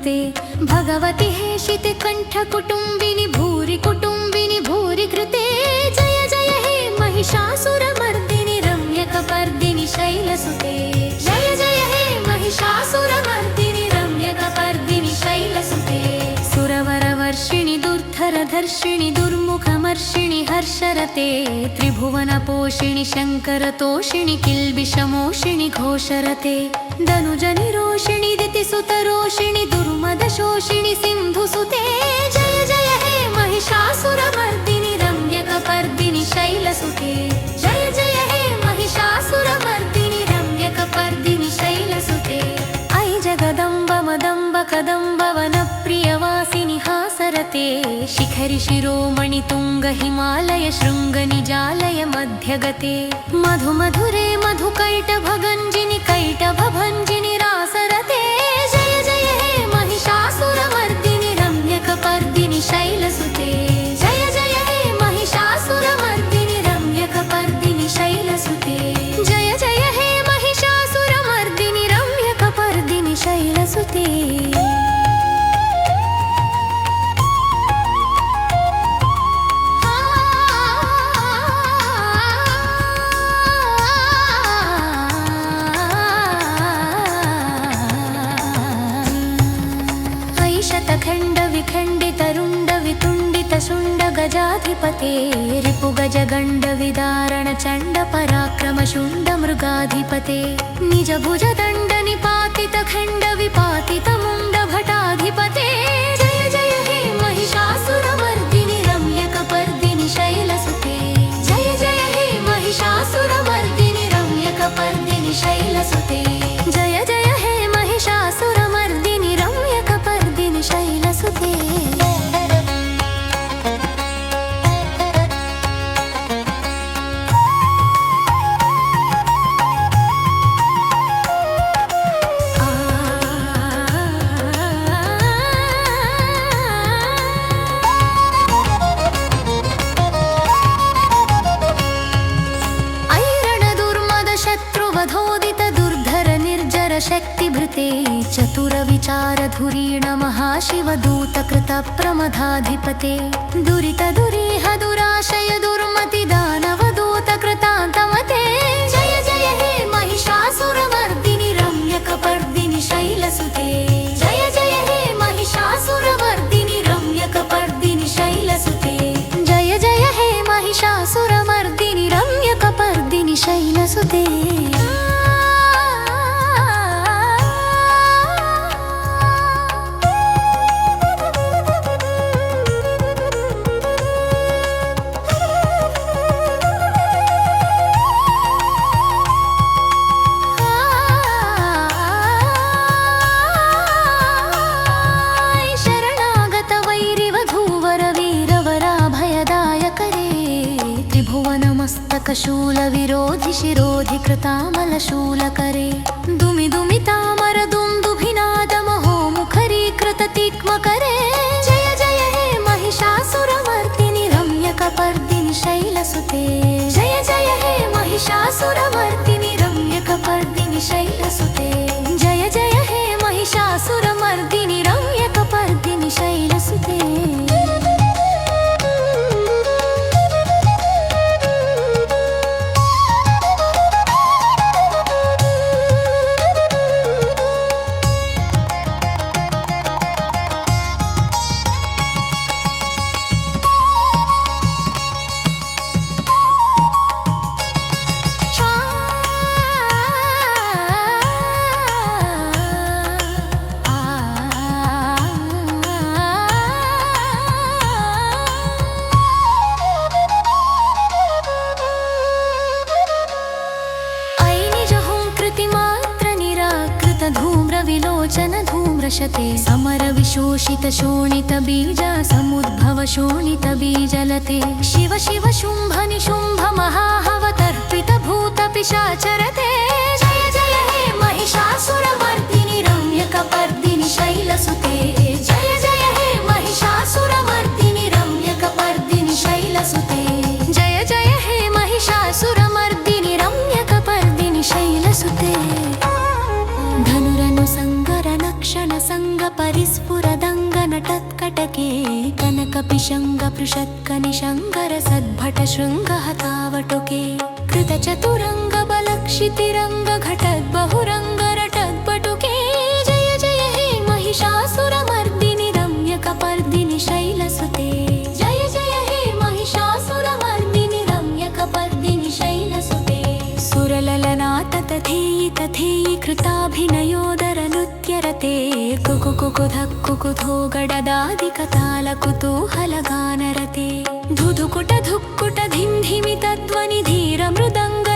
जिष्णुनुते भगवति हेशिते कण्ठकुटुम्बिनि भूरि कुटुम्बिनि भूरि कृते जय जय हे महिषासुरमर्दिनि रम्यकपर्दिनि शैलसुते जय जय हे महिषासुरमर्दिनि रम्यकपर्दिनि शैलसुते सुरवरवर्षिणि दुर्धरधर्षिणि दुर्मुखमर्षिणि हर्षरते त्रिभुवनपोषिणि शङ्करतोषिणि किल्बिषमोषिणि घोषरते। धनुजनिरोषिणि दितिसुतरोषिणि दुर्मदशोषिणि सिन्धुसुते। जय जय हे महिषासुरमर्दिनि रम्यकपर्दिनि शैलसुते। जय जय हे महिषासुरमर्दिनि रम्यकपर्दिनि शैलसुते। ऐ जगदम्ब मदम्ब कदम्ब वनप्रियवासिनि ते शिखरिशिरोमणितुङ्गहिमालयशृङ्गनिजालय मध्यगते। मधुमधुरे मधुकैटभगञ्जिनि कैटभभञ्जिनि कैट గజాధిపతే రిపు గజగండ విదారణ చండ పరాక్రమ శుండ మృగాధిపతే. నిజ భుజ దండ నిపాతిత ఖండ విపాతిత ముండ భటాధిపతే. శైలసుతే. विचार धुरीण महाशिव दूत कृत प्रमदाधिपते दुरित दुरीह दुराशय दुर्मति दानव दूत कृतान्तमते जय जय हे महिषासुरवर्दिनि रम्यकपर्दिनि शैलसुते शूलविरोधि शिरोधि कृतामलशूलकरे दुमि दुमितामर दुन्दुभिनादमहो मुखरी कृततिक्मकरे जय जय हे महिषासुरमर्दिनि रम्यकपर्दिनि शैलसुते जय जय हे महिषासुरमर्दिनि शैल शैलसुते शोणित बीज, समुद्भव शोणित बीजलते शिव शिव शुंभ निशुंभ महा हवतर्चर जय जय हे महिषासुरमर्दिनि शैल सुते जय जय हे महिषासुरमर्दिनि शैल शैलसुते। जय जय हे महिषासुरमर्दिनि संग शैलसुते दंग निषङ्गपृषत्कनिषङ्गरसद्भटशृङ्गहतावटुके बटुके जय जय हे महिषासुर धक्कुकुधो गडदादिकताल कुतूहलगानरते धुधुकुट धुक्कुट धिन्धिमि तद्ध्वनि धीर मृदङ्गनिनादरते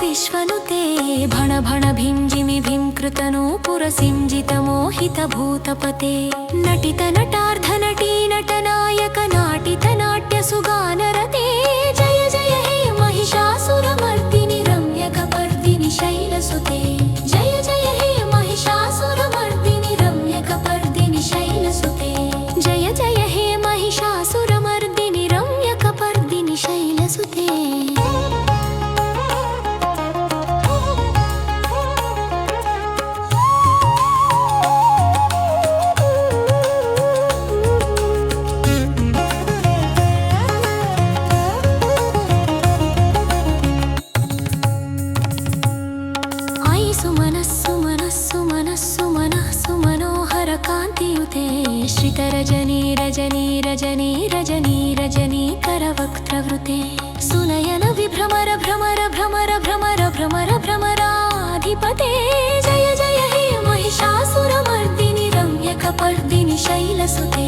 विश्वनुते भण भण भिञ्जिमि भिं कृतनो पुरसिञ्जित मोहित भूतपते। नटित नटार्ध नटी नटनायक नाटित नाट्य सुगानरते जय जय हे महिषासुरमर्दिनि रम्यकपर्दिनि शैलसुते जय जय हे महिषासुरमर्दिनि रम्यकपर्दिनि शैलसुते जय जय हे महिषासुरमर्दिनि रम्यकपर्दिनि शैलसुते रजनी रजनी रजनी रजनी करवक्त्रवृते सुनयन विभ्रमर भ्रमर भ्रमर भ्रमर भ्रमर भ्रमराधिपते जय जय हे महिषासुरमर्दिनि रम्यकपर्दिनि शैलसुते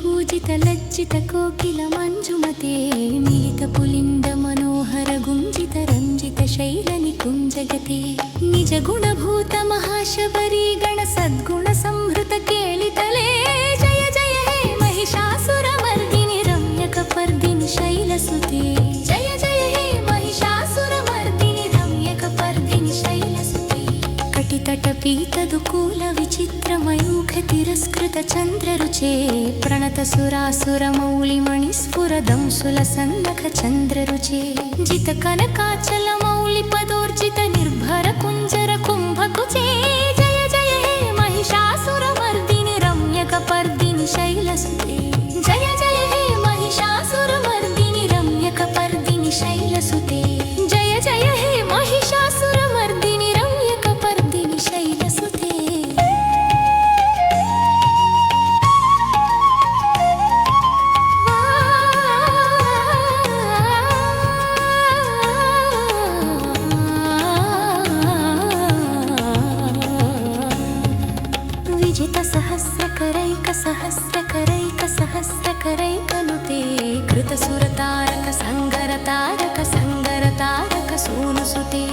కూజిత లజ్జిత కోకిల మంజుమతే మిలిత పులింద మనోహర గుంజిత రంజిత శైలని కుంజగతే. నిజ గుణభూత మహాశబరీ గణ సద్గుణ సంహృత తటపీతదు కూల విచిత్రమయూఖ తిరస్కృత చంద్రరుచే ప్రణత సురాసుర మౌళిమణి సన్నఖ చంద్రరుచే. జిత కనకాచల మౌళి పదోర్జిత నిర్భర కుంజర కుంభకుచే. హస్తకరైకనుతే కృతసురతారక సంగరతారక సంగరతారక సూనుసుతే.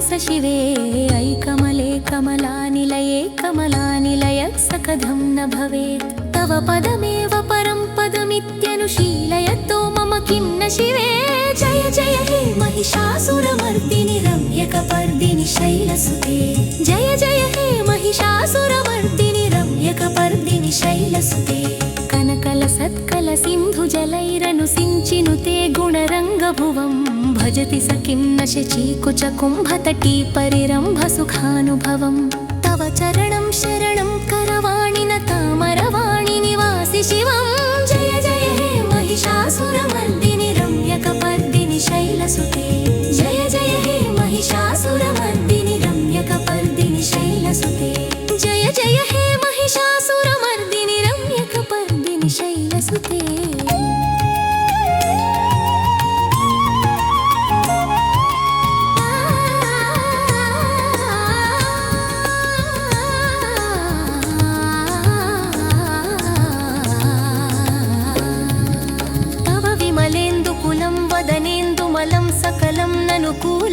शशिवे ऐकमले कमलानिलये कमलानिलयसकधं न भवेत् तव पदमेव परं पदमित्यनुशीलयतो मम किं न शिवे जय जय हे महिषासुरमर्दिनि रम्यकपर्दिनि शैलसुते जय जय हे महिषासुरमर्दिनि रम्यकपर्दिनि शैलसुते कनकलसत्कलसिन्धुजलैरनुसिञ्चिनुते गुणरङ्गभुवम् भजति सखिं न शिचीकुचकुम्भतटीपरिरम्भसुखानुभवं तव चरणं शरणं करवाणि न तामरवाणि निवासि शिवां जय जय हे महिषासुरमर्दिनि रम्यकपर्दिनि शैलसुते। जय जय हे महिषासुरमर्दिनि रम्यकपर्दिनि शैलसुते। जय जय हे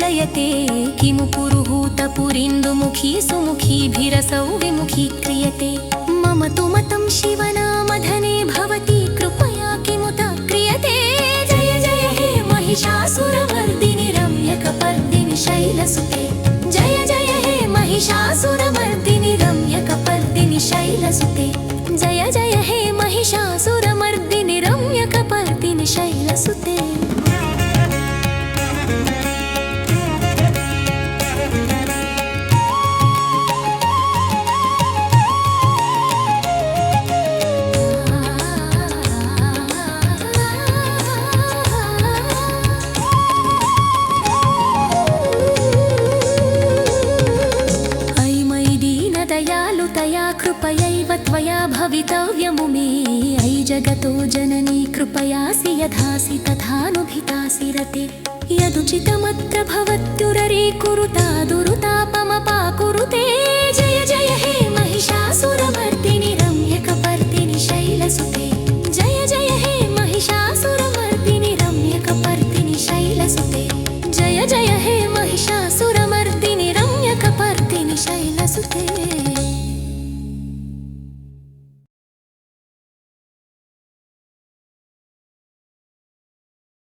किमु पुरुहूतपुरीन्दुमुखी सुमुखीभिरसौ विमुखी क्रियते। मम तु मतं शिवनामधने भवति कृपया किमुत क्रियते। जय जय हे महिषासुरमर्दिनि रम्यकपर्दिनि शैलसुते। जय जय हे महिषासुरमर्दिनि रम्यकपर्दिनि शैलसुते जगतो जननी कृपयासि यथासि तथानुभितासि रते यदुचितमत्र भवत्युररे कुरुता